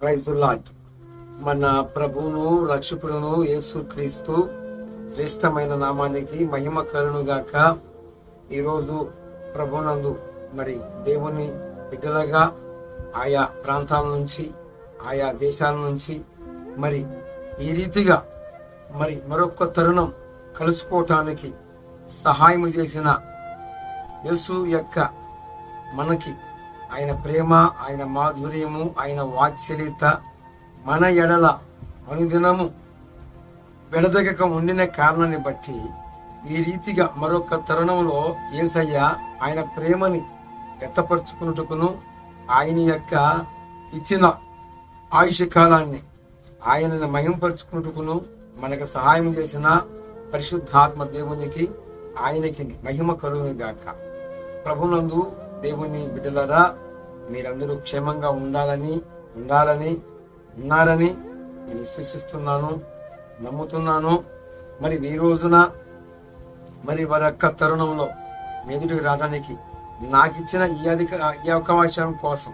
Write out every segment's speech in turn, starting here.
ప్రైజుల్లాట్ మన ప్రభువును రక్షకుడును యేసు క్రీస్తు శ్రేష్టమైన నామానికి మహిమ కలును గాక. ఈరోజు ప్రభునందు మరి దేవుని బిడ్డలుగా ఆయా ప్రాంతాల నుంచి ఆయా దేశాల నుంచి మరి ఈ రీతిగా మరి మరొక తరుణం కలుసుకోవటానికి సహాయం చేసిన యేసు యొక్క మనకి ఆయన ప్రేమ ఆయన మాధుర్యము ఆయన వాత్సల్యత మన ఎడల అనుదినము విడదగక ఉండిన కారణాన్ని బట్టి ఈ రీతిగా మరొక తరుణంలో ఏసయ్య ఆయన ప్రేమని వ్యక్తపరుచుకున్నట్టుకును ఆయన యొక్క ఇచ్చిన ఆయుష కాలాన్ని ఆయనను మహిమపరుచుకున్నట్టుకును మనకు సహాయం చేసిన పరిశుద్ధాత్మ దేవునికి ఆయనకి మహిమ కలుగును గాక. ప్రభునందు దేవుని బిడ్డలరా మీరందరూ క్షేమంగా ఉండాలని ఉండాలని ఉన్నారని నేను విశ్వసిస్తున్నాను నమ్ముతున్నాను. మరి ఈ రోజున మరి వారి యొక్క తరుణంలో మెదుడికి రావడానికి నాకు ఇచ్చిన ఈ అధిక ఈ అవకాశం కోసం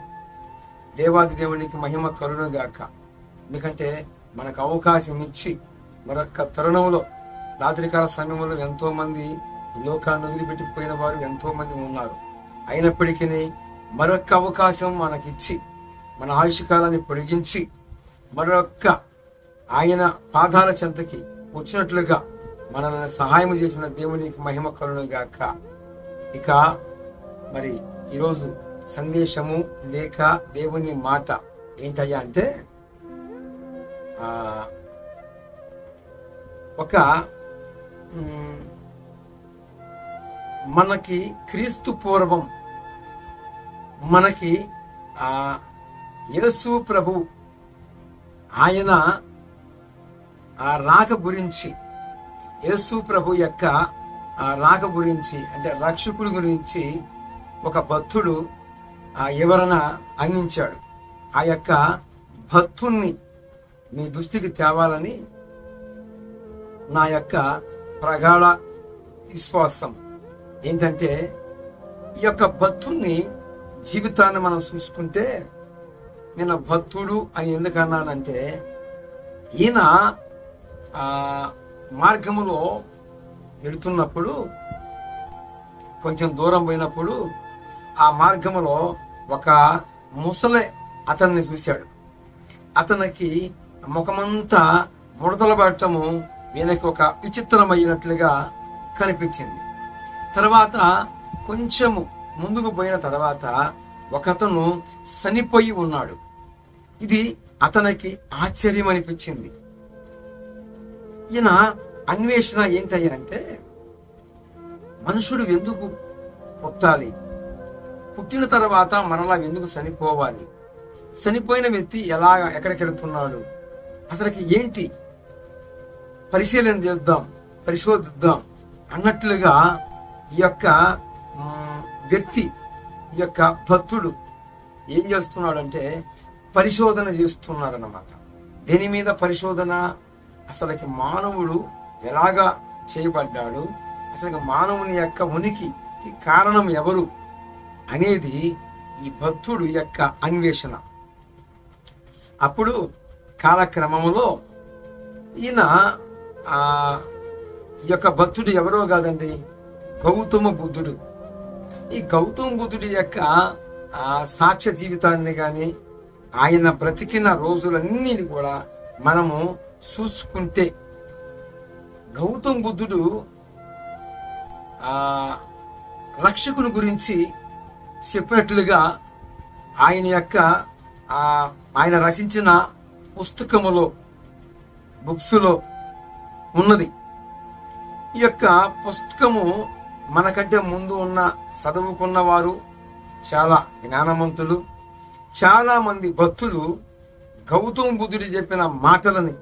దేవాది దేవునికి మహిమ కరుణ గాక. ఎందుకంటే మనకు అవకాశం ఇచ్చి మరొక్క తరుణంలో రాత్రికాల సమయంలో ఎంతోమంది లోకాన్ని వదిలిపెట్టిపోయిన వారు ఎంతోమంది ఉన్నారు. అయినప్పటికీ మరొక్క అవకాశం మనకిచ్చి మన ఆయుష్కాలాన్ని పొడిగించి మరొక్క ఆయన పాదాల చెంతకి వచ్చినట్లుగా మనల్ని సహాయం చేసిన దేవునికి మహిమ కరుణ గాక ఇక మరి ఈరోజు సందేశము లేక దేవుని మాట ఏంటయ్యా అంటే ఒక మనకి క్రీస్తు పూర్వం మనకి ఆ యేసు ప్రభు ఆయన ఆ రాక గురించి యేసు ప్రభు యొక్క ఆ రాక గురించి అంటే రక్షకుడి గురించి ఒక భక్తుడు ఆ వివరణ అందించాడు. ఆ యొక్క భక్తుణ్ణి మీ దృష్టికి తేవాలని నా యొక్క ప్రగాఢ విశ్వాసం. ఏంటంటే ఈ యొక్క భక్తుణ్ణి జీవితాన్ని మనం చూసుకుంటే నేను భక్తుడు అని ఎందుకు అన్నానంటే ఈయన మార్గములో వెళుతున్నప్పుడు కొంచెం దూరం పోయినప్పుడు ఆ మార్గములో ఒక ముసలి అతన్ని చూశాడు. అతనికి ముఖమంతా ముడతలు పడటము ఈయనకి ఒక విచిత్రమైనట్లుగా కనిపించింది. తర్వాత కొంచెము ముందుకు పోయిన తర్వాత ఒకతను చనిపోయి ఉన్నాడు. ఇది అతనికి ఆశ్చర్యం అనిపించింది. ఈయన అన్వేషణ ఏంటయ్యా అంటే మనుషుడు ఎందుకు పుట్టాలి? పుట్టిన తర్వాత మరలా ఎందుకు చనిపోవాలి? చనిపోయిన వ్యక్తి ఎలా ఎక్కడికి వెళుతున్నాడు అసలుకి ఏంటి? పరిశీలన చేద్దాం పరిశోధిద్దాం అన్నట్లుగా ఈ యొక్క వ్యక్తి ఈ యొక్క భక్తుడు ఏం చేస్తున్నాడంటే పరిశోధన చేస్తున్నాడనమాట అన్నమాట దేని మీద పరిశోధన? అసలుకి మానవుడు ఎలాగా చేయబడ్డాడు? అసలు మానవుని యొక్క ఉనికికి కారణం ఎవరు? అనేది ఈ భక్తుడు యొక్క అన్వేషణ. అప్పుడు కాలక్రమంలో ఈయన ఈ యొక్క భక్తుడు ఎవరో కాదండి? గౌతమ బుద్ధుడు. ఈ గౌతమ బుద్ధుడి యొక్క ఆ సాక్ష్య జీవితాన్ని కానీ ఆయన బ్రతికిన రోజులన్నీ కూడా మనము చూసుకుంటే గౌతమ బుద్ధుడు ఆ రక్షకుని గురించి చెప్పినట్లుగా ఆయన యొక్క ఆ ఆయన రచించిన పుస్తకములో బుక్స్లో ఉన్నది. ఈ యొక్క పుస్తకము మనకంటే ముందు ఉన్న చదువుకున్న వారు చాలా జ్ఞానవంతులు చాలా మంది భక్తులు గౌతమ బుద్ధుడు చెప్పిన మాటలని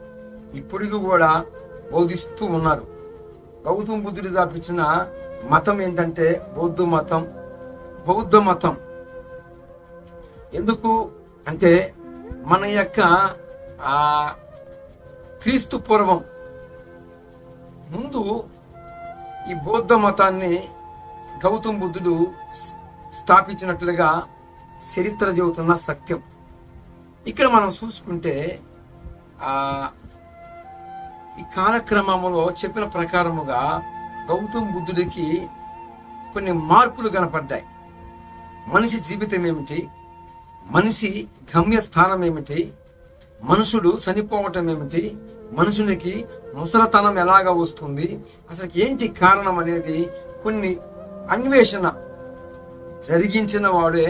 ఇప్పటికి కూడా బోధిస్తూ ఉన్నారు. గౌతమ బుద్ధుడు స్థాపించిన మతం ఏంటంటే బౌద్ధ మతం బౌద్ధ మతం. ఎందుకు అంటే మన యొక్క క్రీస్తు పూర్వం ముందు ఈ బౌద్ధ మతాన్ని గౌతమ బుద్ధుడు స్థాపించినట్లుగా చరిత్ర చెబుతున్న సత్యం. ఇక్కడ మనం చూసుకుంటే ఆ ఈ కాలక్రమంలో చెప్పిన ప్రకారముగా గౌతమ్ బుద్ధుడికి కొన్ని మార్పులు కనపడ్డాయి. మనిషి జీవితం ఏమిటి? మనిషి గమ్య స్థానం ఏమిటి? మనుషుడు చనిపోవటం ఏమిటి? మనుషునికి ముసలతనం ఎలాగ వస్తుంది? అసలు ఏంటి కారణం అనేది కొన్ని అన్వేషణ జరిగించిన వాడే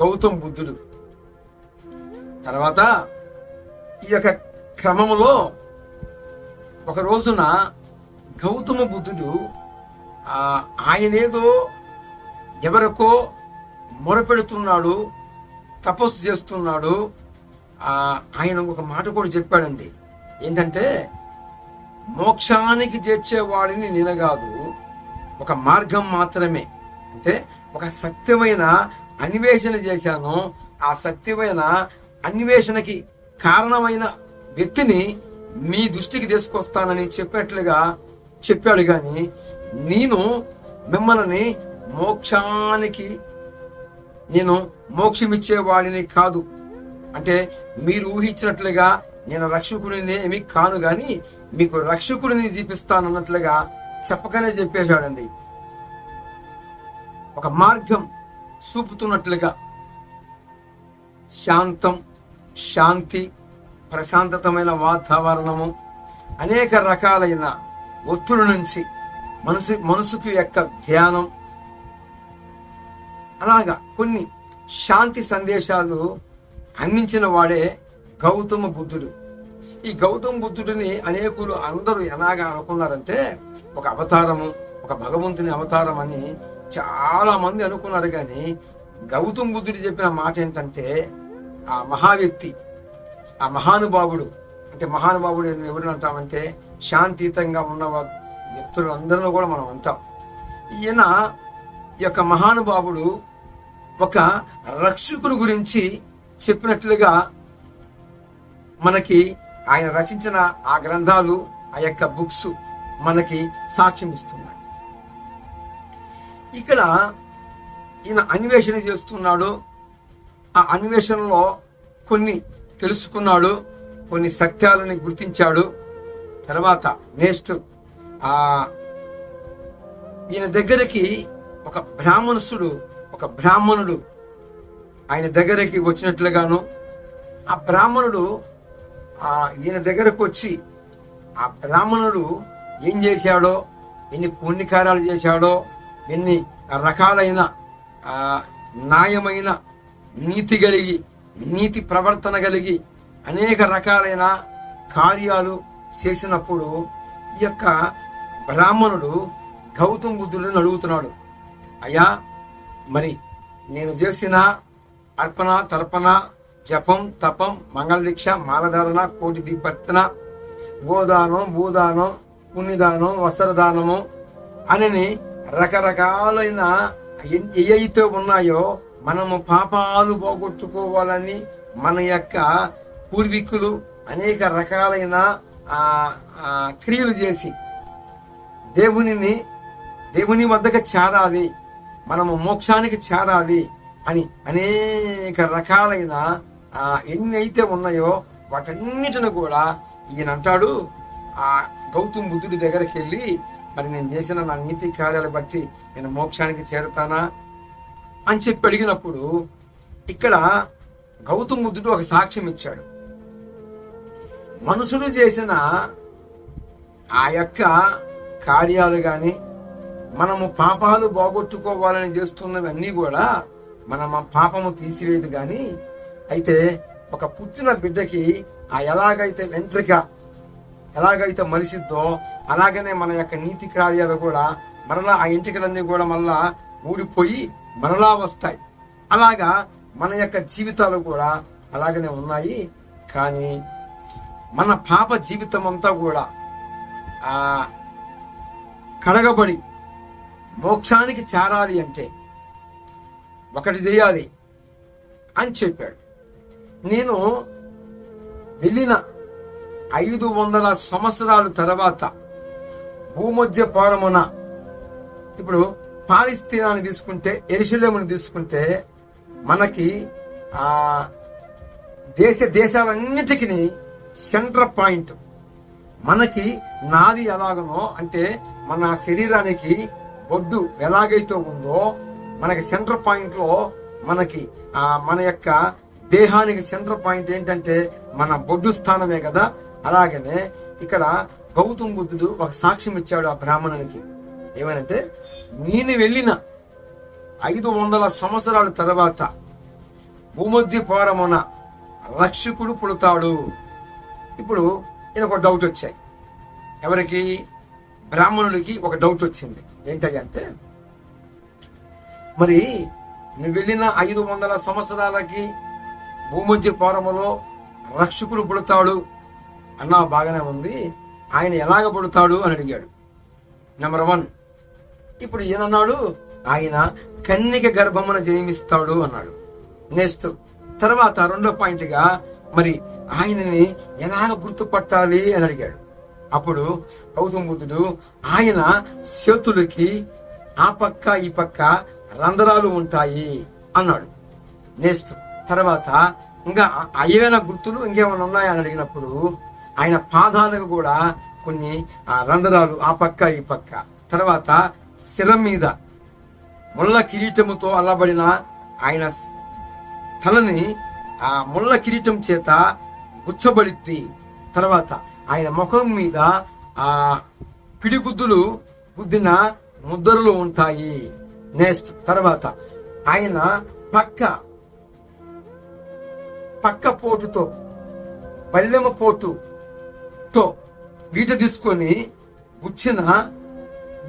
గౌతమ్ బుద్ధుడు. తర్వాత ఈ యొక్క క్రమంలో ఒక రోజున గౌతమ బుద్ధుడు ఆయనేదో ఎవరికో మొరపెడుతున్నాడు తపస్సు చేస్తున్నాడు. ఆయన ఒక మాట కూడా చెప్పాడండి. ఏంటంటే మోక్షానికి చేర్చేవాడిని నేను కాదు. ఒక మార్గం మాత్రమే. అంటే ఒక సత్యమైన అన్వేషణ చేశాను. ఆ సత్యమైన అన్వేషణకి కారణమైన వ్యక్తిని మీ దృష్టికి తీసుకొస్తానని చెప్పినట్లుగా చెప్పాడు కానీ నేను మిమ్మల్ని మోక్షానికి నేను మోక్షమిచ్చేవాడిని కాదు. అంటే మీరు ఊహించినట్లుగా నేను రక్షకుడిని ఏమి కాను కానీ మీకు రక్షకుడిని చూపిస్తానన్నట్లుగా చెప్పకనే చెప్పేశాడండి. ఒక మార్గం చూపుతున్నట్లుగా శాంతం శాంతి ప్రశాంతతమైన వాతావరణము అనేక రకాలైన ఒత్తిడి నుంచి మనసు మనసుకు యొక్క ధ్యానం. అలాగా కొన్ని శాంతి సందేశాలు అందించిన వాడే గౌతమ బుద్ధుడు. ఈ గౌతమ బుద్ధుడిని అనేకులు అందరూ ఎలాగా అనుకున్నారంటే ఒక అవతారము ఒక భగవంతుని అవతారం అని చాలా మంది అనుకున్నారు కానీ గౌతమ బుద్ధుడు చెప్పిన మాట ఏంటంటే ఆ మహా వ్యక్తి ఆ మహానుభావుడు అంటే మహానుభావుడు ఎవరు అంటామంటే శాంతియుతంగా ఉన్న వ్యక్తులందరినీ కూడా మనం అంటాం. ఈయన ఈ యొక్క మహానుభావుడు ఒక రక్షకుని గురించి చెప్పినట్లుగా మనకి ఆయన రచించిన ఆ గ్రంథాలు ఆ యొక్క బుక్స్ మనకి సాక్ష్యం ఇస్తున్నాయి. ఇక్కడ ఈయన అన్వేషణ చేస్తున్నాడు. ఆ అన్వేషణలో కొన్ని తెలుసుకున్నాడు కొన్ని సత్యాలని గుర్తించాడు. తర్వాత నెక్స్ట్ ఆ ఈయన దగ్గరికి ఒక బ్రాహ్మణసుడు ఒక బ్రాహ్మణుడు ఆయన దగ్గరికి వచ్చినట్లుగాను ఆ బ్రాహ్మణుడు ఆ ఈయన దగ్గరకు వచ్చి ఆ బ్రాహ్మణుడు ఏం చేశాడో ఎన్ని పుణ్యకార్యాలు చేశాడో ఎన్ని రకాలైన ఆ, న్యాయమైన నీతి కలిగి నీతి ప్రవర్తన కలిగి అనేక రకాలైన కార్యాలు చేసినప్పుడు ఈ యొక్క బ్రాహ్మణుడు గౌతమ బుద్ధుడిని అడుగుతున్నాడు. అయ్యా మరి నేను చేసిన అర్పణ తర్పణ జపం తపం మంగళదీక్ష మాలధారణ కోటి దీపర్తన గోదానం భూదానం పుణ్యదానం వస్త్రదానము అని రకరకాలైన ఏవైతే ఉన్నాయో మనము పాపాలు పోగొట్టుకోవాలని మన యొక్క పూర్వీకులు అనేక రకాలైన ఆ, క్రియలు చేసి దేవునిని దేవుని వద్దకు చేరాలి మనము మోక్షానికి చేరాలి అని అనేక రకాలైన ఎన్ని అయితే ఉన్నాయో వాటన్నిటిని కూడా ఈయన అంటాడు ఆ గౌతమ్ బుద్ధుడి దగ్గరికి వెళ్ళి మరి నేను చేసిన నా నీతి కార్యాలు బట్టి నేను మోక్షానికి చేరుతానా? అని చెప్పి అడిగినప్పుడు ఇక్కడ గౌతమ్ బుద్ధుడు ఒక సాక్ష్యం ఇచ్చాడు. మనుషుడు చేసిన ఆ యొక్క కార్యాలు కానీ మనము పాపాలు బాగొట్టుకోవాలని చేస్తున్నవన్నీ కూడా మనం ఆ పాపము తీసివేయదు కానీ అయితే ఒక పుట్టిన బిడ్డకి ఆ ఎలాగైతే వెంట్రిక ఎలాగైతే మలిసిద్దో అలాగనే మన యొక్క నీతి కార్యాలు కూడా మరలా ఆ ఎంట్రికలన్నీ కూడా మళ్ళా ఊడిపోయి మరలా వస్తాయి. అలాగా మన యొక్క జీవితాలు కూడా అలాగనే ఉన్నాయి. కానీ మన పాప జీవితం అంతా కూడా ఆ కడగబడి మోక్షానికి చేరాలి అంటే ఒకటి చేయాలి అని చెప్పాడు. నేను వెళ్ళిన ఐదు వందల సంవత్సరాల తర్వాత భూమధ్య పౌరమున ఇప్పుడు పాలిస్తీనాన్ని తీసుకుంటే ఎరుశలేముని తీసుకుంటే మనకి ఆ దేశ దేశాలన్నిటికీ సెంటర్ పాయింట్. మనకి నాది ఎలాగనో అంటే మన శరీరానికి బొడ్డు ఎలాగైతే ఉందో మనకి సెంటర్ పాయింట్లో మనకి ఆ మన యొక్క దేహానికి సెంటర్ పాయింట్ ఏంటంటే మన బొడ్డు స్థానమే కదా. అలాగనే ఇక్కడ గౌతమ్ బుద్ధుడు ఒక సాక్ష్యం ఇచ్చాడు ఆ బ్రాహ్మణునికి. ఏమనంటే నేను వెళ్ళిన ఐదు వందల సంవత్సరాల తర్వాత భూమధ్య పోరమున రక్షకుడు పుడతాడు. ఇప్పుడు ఈయన ఒక డౌట్ వచ్చాయి. ఎవరికి? బ్రాహ్మణుడికి ఒక డౌట్ వచ్చింది. ఏంటంటే మరి నువ్వు వెళ్ళిన ఐదు వందల సంవత్సరాలకి భూమధ్య పోరములో రక్షకుడు పుడతాడు అన్నా బాగానే ఉంది. ఆయన ఎలాగ పుడతాడు అని అడిగాడు. నెంబర్ వన్ ఇప్పుడు ఈయనన్నాడు ఆయన కన్నిక గర్భమున జన్మిస్తాడు అన్నాడు. నెక్స్ట్ తర్వాత రెండో పాయింట్గా మరి ఆయనని ఎలాగ గుర్తుపట్టాలి అని అడిగాడు. అప్పుడు గౌతమ బుద్ధుడు ఆయన చేతులకి ఆ పక్క ఈ పక్క రంధ్రాలు ఉంటాయి అన్నాడు. నెక్స్ట్ తర్వాత ఇంకా అయ్యవేన గుర్తులు ఇంకేమైనా ఉన్నాయా అని అడిగినప్పుడు ఆయన పాదాలకు కూడా కొన్ని ఆ రంధ్రాలు ఆ పక్క ఈ పక్క. తర్వాత శిల మీద ముళ్ళ కిరీటముతో అల్లబడిన ఆయన తలని ఆ ముళ్ళ కిరీటం చేత గుచ్చబడిద్ది. తర్వాత ఆయన ముఖం మీద ఆ పిడిగుద్దులు గుద్దిన ముద్రలు ఉంటాయి. నెక్స్ట్ తర్వాత ఆయన పక్క పక్క పోటుతో బల్లెమ పోటుతో వీట తీసుకొని గుచ్చిన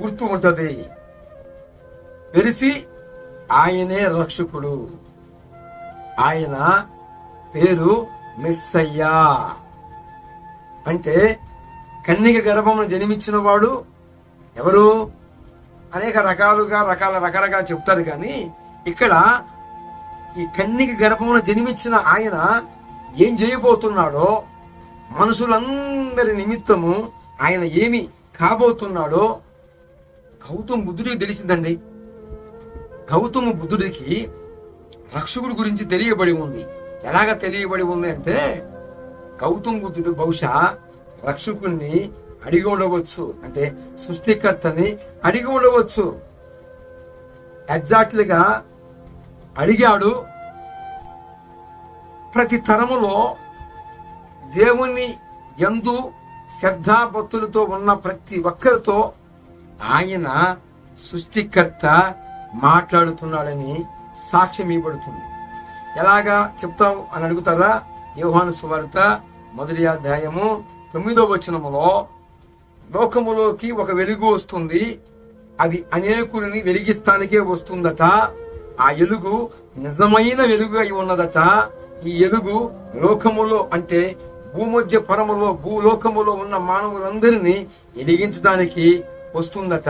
గుర్తు ఉంటది. తెలిసి ఆయనే రక్షకుడు. ఆయన పేరు మిస్సయ్యా. అంటే కన్నిక గర్భమును జన్మించిన వాడు ఎవరు? అనేక రకాలుగా రకాల రకరకాల చెప్తారు కానీ ఇక్కడ ఈ కన్నిక గర్భంలో జన్మించిన ఆయన ఏం చేయబోతున్నాడో మనుషులందరి నిమిత్తము ఆయన ఏమి కాబోతున్నాడో గౌతమ్ బుద్ధుడికి తెలిసిందండి. గౌతమ బుద్ధుడికి రక్షకుడి గురించి తెలియబడి ఉంది. ఎలాగ తెలియబడి ఉంది అంటే గౌతమ్ బుద్ధుడు బహుశా రక్షకుణ్ణి అడిగి ఉండవచ్చు. అంటే సృష్టికర్తని అడిగి ఉండవచ్చు. ఎగ్జాక్ట్లీగా అడిగాడు ప్రతి తరములో దేవుని ఎందు శ్రద్ధాభక్తులతో ఉన్న ప్రతి ఒక్కరితో ఆయన సృష్టికర్త మాట్లాడుతున్నాడని సాక్ష్యం ఇవ్వబడుతుంది. ఎలాగా చెప్తావు అని అడుగుతారా? యోహాను సువార్త మొదటి అధ్యాయము తొమ్మిదో వచనములో లోకములోకి ఒక వెలుగు వస్తుంది అది అనేకులని వెలిగిస్తానికే వస్తుందట. ఆ ఎలుగు నిజమైన వెలుగు అయి ఉన్నదట. ఈ ఎలుగు లోకములో అంటే భూమధ్య పరములో భూలోకములో ఉన్న మానవులందరినీ ఎలిగించడానికి వస్తుందట.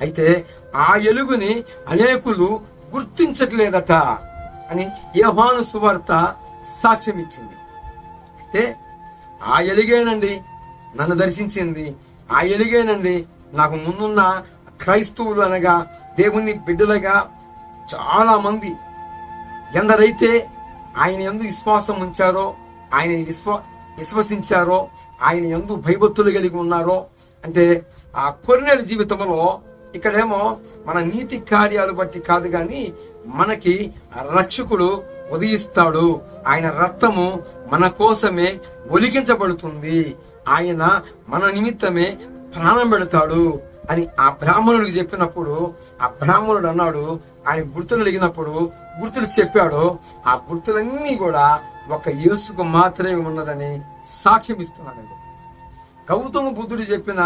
అయితే ఆ ఎలుగుని అనేకులు గుర్తించట్లేదట అని యహాను సువార్త సాక్ష్యం ఇచ్చింది. అయితే ఆ ఎలుగేనండి నన్ను దర్శించింది. ఆ ఎలుగేనండి నాకు ముందున్న క్రైస్తవులు అనగా దేవుని బిడ్డలుగా చాలా మంది ఎందరైతే ఆయన ఎందు విశ్వాసం ఉంచారో ఆయన విశ్వ విశ్వసించారో ఆయన ఎందు భయభక్తులు కలిగి ఉన్నారో అంటే ఆ కొన్నేళ్ళ జీవితంలో ఇక్కడేమో మన నీతి కార్యాలు బట్టి కాదు గాని మనకి రక్షకుడు ఉదయిస్తాడు. ఆయన రక్తము మన కోసమే ఒలికించబడుతుంది ఆయన మన నిమిత్తమే ప్రాణం పెడతాడు అని ఆ బ్రాహ్మణుడికి చెప్పినప్పుడు ఆ బ్రాహ్మణుడు అన్నాడు ఆయన గుర్తులు అడిగినప్పుడు గుర్తులు చెప్పాడో ఆ గుర్తులన్నీ కూడా ఒక యేసుకు మాత్రమే ఉన్నదని సాక్ష్యం ఇస్తున్నారండి గౌతమ బుద్ధుడు చెప్పిన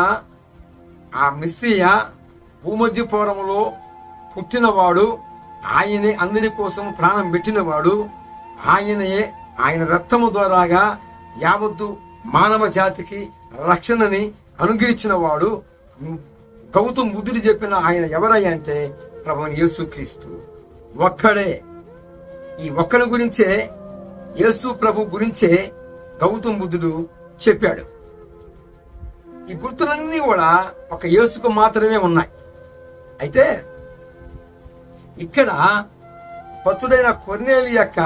ఆ మిస్సియ భూమధ్య పుట్టినవాడు ఆయనే అందరి కోసం ప్రాణం పెట్టినవాడు ఆయనే ఆయన రక్తము ద్వారాగా యావత్తు మానవ జాతికి రక్షణని అనుగ్రహించిన వాడు గౌతమ్ బుద్ధుడు చెప్పిన ఆయన ఎవరై అంటే ప్రభు యేసుక్రీస్తు. ఒక్కడే. ఈ ఒక్కడి గురించే యేసు ప్రభు గురించే గౌతమ్ బుద్ధుడు చెప్పాడు. ఈ గుర్తులన్నీ కూడా ఒక యేసుకు మాత్రమే ఉన్నాయి. అయితే ఇక్కడ పతుడైన కొన్నేలి యొక్క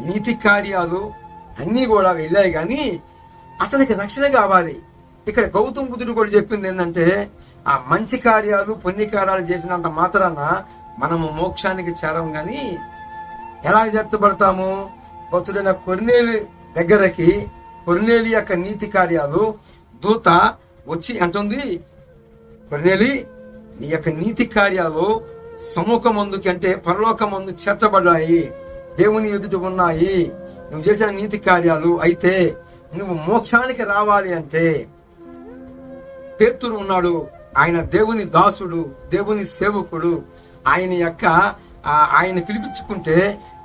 నీతి కార్యాలు అన్నీ కూడా వెళ్ళాయి కానీ అతనికి రక్షణ కావాలి. ఇక్కడ గౌతమ్ బుద్ధుడు కూడా చెప్పింది ఏంటంటే ఆ మంచి కార్యాలు పుణ్యకార్యాలు చేసినంత మాత్రాన మనము మోక్షానికి చేరం గాని ఎలా చేర్చబడతాము? భక్తుడైన కొర్నేలి దగ్గరకి కొర్నేలి యొక్క నీతి కార్యాలు దూత వచ్చి అంటుంది కొర్నేలి నీ యొక్క నీతి కార్యాలు సముఖమందుకి అంటే పరలోకమందు చేర్చబడ్డాయి. దేవుని ఎదుట ఉన్నాయి. నువ్వు చేసిన నీతి కార్యాలు అయితే నువ్వు మోక్షానికి రావాలి అంటే పేతురు ఉన్నాడు. ఆయన దేవుని దాసుడు దేవుని సేవకుడు. ఆయన యొక్క ఆయన పిలిపించుకుంటే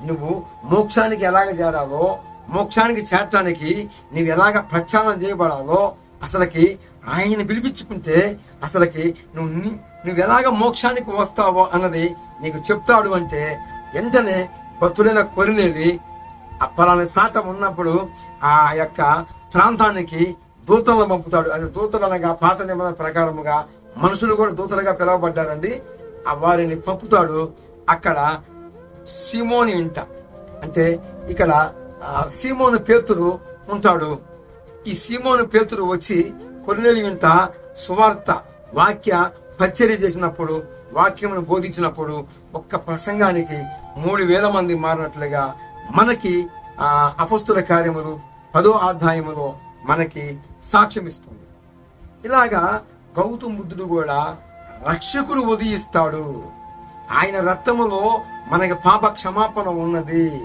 నువ్వు మోక్షానికి ఎలాగ చేరాలో మోక్షానికి చేరటానికి నువ్వు ఎలాగ ప్రచారం చేయబడాలో అసలకి ఆయన పిలిపించుకుంటే అసలకి నువ్వు నువ్వు ఎలాగ మోక్షానికి వస్తావో అన్నది నీకు చెప్తాడు అంటే వెంటనే భక్తుడైన కొరినేవి ఆ శాతం ఉన్నప్పుడు ఆ యొక్క ప్రాంతానికి దూతలను పంపుతాడు. అది దూతలు అనగా పాత నిబంధన ప్రకారముగా మనుషులు కూడా దూతలుగా పిలువబడ్డారండి. ఆ వారిని పంపుతాడు. అక్కడ సీమోని ఇంట. అంటే ఇక్కడ సీమోను పేతురు ఉంటాడు. ఈ సీమోను పేతురు వచ్చి కొరినేలి ఇంట సువార్త వాక్య పరిచర్య చేసినప్పుడు వాక్యమును బోధించినప్పుడు ఒక్క ప్రసంగానికి మూడు వేల మంది మారినట్లుగా మనకి ఆ అపస్తుల కార్యములు పదో అధ్యాయములో మనకి సాక్ష్యం ఇస్తుంది. ఇలాగా గౌతమ బుద్ధుడు కూడా రక్షకుడు ఉదయిస్తాడు. ఆయన రక్తములో మనకి పాప క్షమాపణ ఉన్నది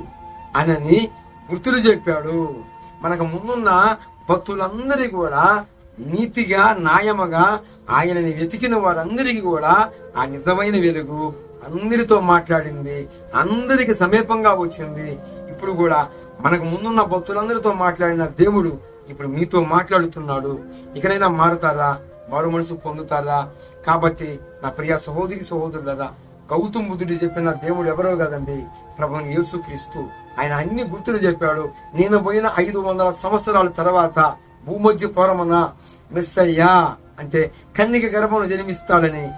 అనని గుర్తులు చెప్పాడు. మనకు ముందున్న భక్తులందరికీ కూడా నీతిగా న్యాయముగా ఆయనని వెతికిన వారందరికీ కూడా ఆ నిజమైన వెలుగు అందరితో మాట్లాడింది. అందరికి సమీపంగా వచ్చింది. ఇప్పుడు కూడా మనకు ముందున్న భక్తులందరితో మాట్లాడిన దేవుడు ఇప్పుడు మీతో మాట్లాడుతున్నాడు. ఇకనైనా మారుతారా? మారు మనసు పొందుతారా? కాబట్టి నా ప్రియ సహోదరి సహోదరులరా గౌతమ్ బుద్ధుడు చెప్పిన దేవుడు ఎవరో కదండి ప్రభు యేసు క్రీస్తు. ఆయన అన్ని గుర్తులు చెప్పాడు. నేను పోయిన ఐదు వందల సంవత్సరాల తర్వాత భూమధ్య పూర్వమున మిస్ అయ్యా అంటే కన్నిక గర్భమును జన్మిస్తాడని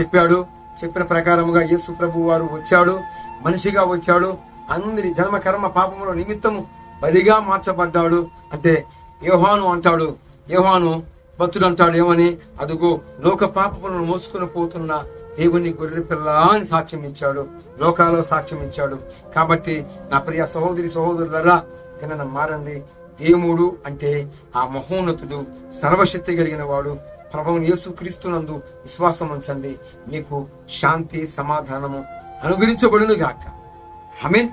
చెప్పాడు. చెప్పిన ప్రకారముగా యేసు ప్రభు వారు వచ్చాడు. మనిషిగా వచ్చాడు. అందరి జన్మ కర్మ పాపముల నిమిత్తము బలిగా మార్చబడ్డాడు. అంటే యోహాను అంటాడు. యోహాను భక్తుడు అంటాడు ఏమని? అదుగో లోక పాపములను మోసుకొని పోతున్న దేవుని గొర్రె పిల్ల అని సాక్ష్యం ఇచ్చాడు. లోకాలో సాక్ష్యం ఇచ్చాడు. కాబట్టి నా ప్రియ సహోదరి సహోదరులరా కింద మారండి. దేవుడు అంటే ఆ మహోన్నతుడు సర్వశక్తి కలిగిన వాడు. ప్రభువుని యేసు క్రీస్తునందు విశ్వాసం ఉంచండి. మీకు శాంతి సమాధానము అనుగ్రహించబడును గాక ఆమేన్.